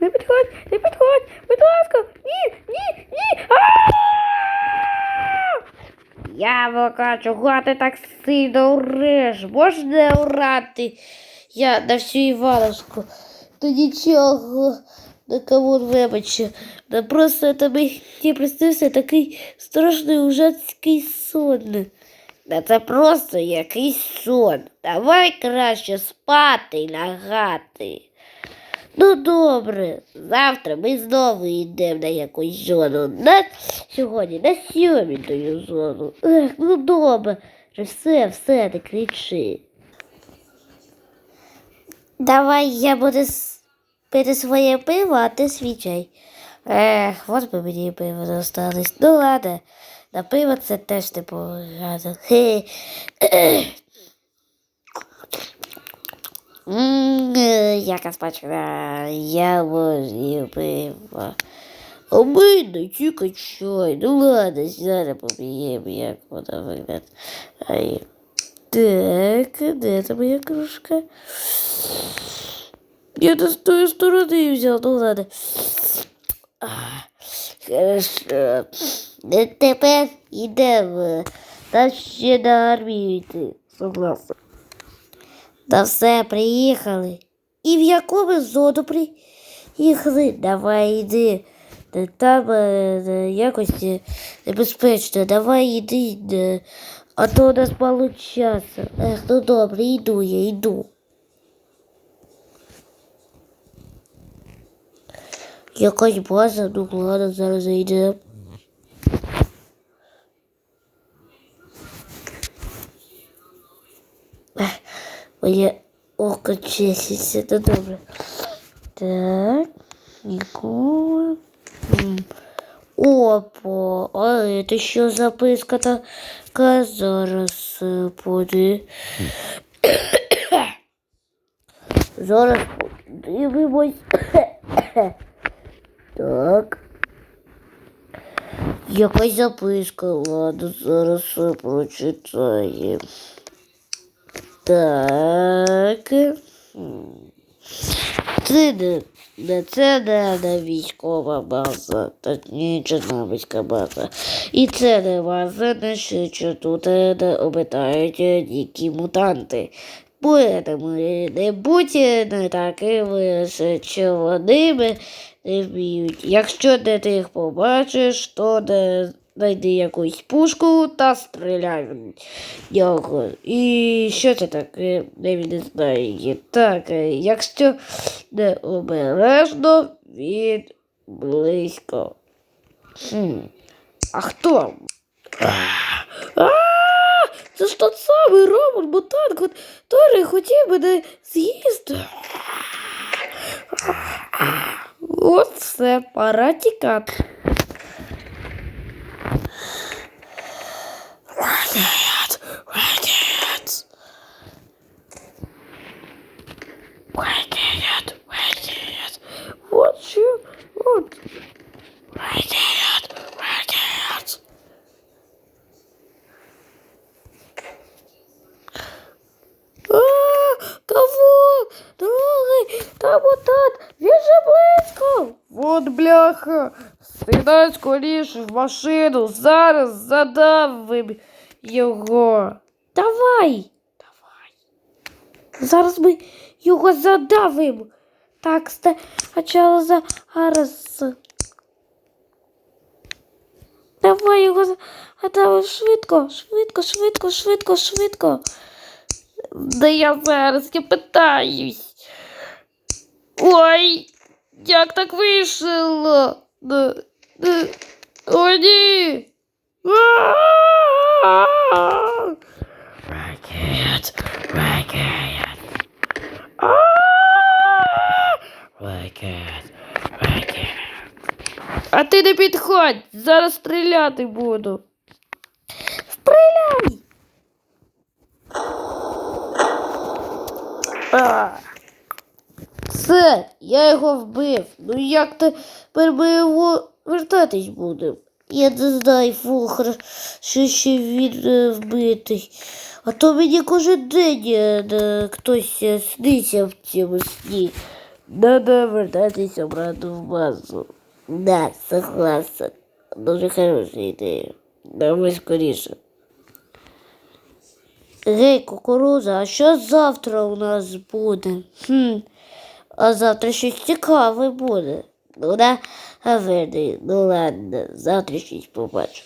не підходь, не підходь, будь ласка, ні, ні, ні. А! Яблука, чого ти так сильно уриш? Можна урати? Я на всю Івановську. Та нічого, на кого вибачте. Да просто тобі не приснився такий страшний ужасний сон. Да це просто якийсь сон. Давай краще спати і лягати. Ну добре, завтра ми знову йдемо на якусь зону. На сьогодні на сьомітою зону. Ех, ну добре. Все, все, не кричи. Давай я буду пити своє пиво, а ти свій чай. Ех, от би мені пиво залишилось. Ну ладно, на пиво це теж не погано. Хе. М, е, Яка смачна, я пиво. А ми не тільки чай. Ну ладно, зараз поп'ємо, як вона виглядає. Так, там моя кружка? Я не з тої сторони взяв, ну ладно. А, Хорошо. Ну, Тепер йдемо. Нам ще на армію йти. Согласна. Та все, приїхали. І в яку ми зону приїхали? Давай йди. Та Там е, е, якось е, небезпечно. Давай йди. А то у нас мало часу. Ех, ну добре, йду я, йду. Якась база, ну ладно, зараз зайдемо. Моє око чеситься, ну добре. Так, нікого. М. Опа, а це що записка така зараз буде. Зараз подивимось. Так. Якась записка, ладно, зараз все прочитаємо. Так. Це не, не це не, не військова база, точніше навицька база. І це не база, не що тут е, не обитають дикі мутанти. Поэтому не будьте не такими, що вони не вміють. Якщо ти їх побачиш, то не знайди якусь пушку та стріляй в нього. І що це таке? Не він не знає. Так, е, якщо не обережно, він близько. Хм. А хто? Це ж тот самий робот мутант, який хотів мене з'їсти. От все, пора тікати. Вперед, вперед. Вперед, вперед. Вот що, вот. Вперед, вперед. А, кого? Та мутант, він же близько. Вот бляха. Сідай скоріше в машину, зараз задавим його. Давай. Давай. Зараз ми його задавимо. Так, спочатку зараз. Давай його задавимо швидко, швидко, швидко, швидко, швидко. Да я зараз я питаюсь. Ой, як так вийшло? О, ні. Ракет. Ракет, ракет. А ти не підходь, зараз стріляти буду. Стріляй! А. Все, я його вбив. Ну як тепер ми його вертатись будемо? Я не знаю, фухр, що ще він е, вбитий. А то мені кожен день е, хтось е, сниться в цьому сні. Надо вертатися обратно в базу. Да, согласен. Дуже хороша ідея. Давай скоріше. Гей, кукуруза, а що завтра у нас буде? Хм, а завтра щось цікаве буде. Ну да, а верди, ну ладно, завтра щось побачу.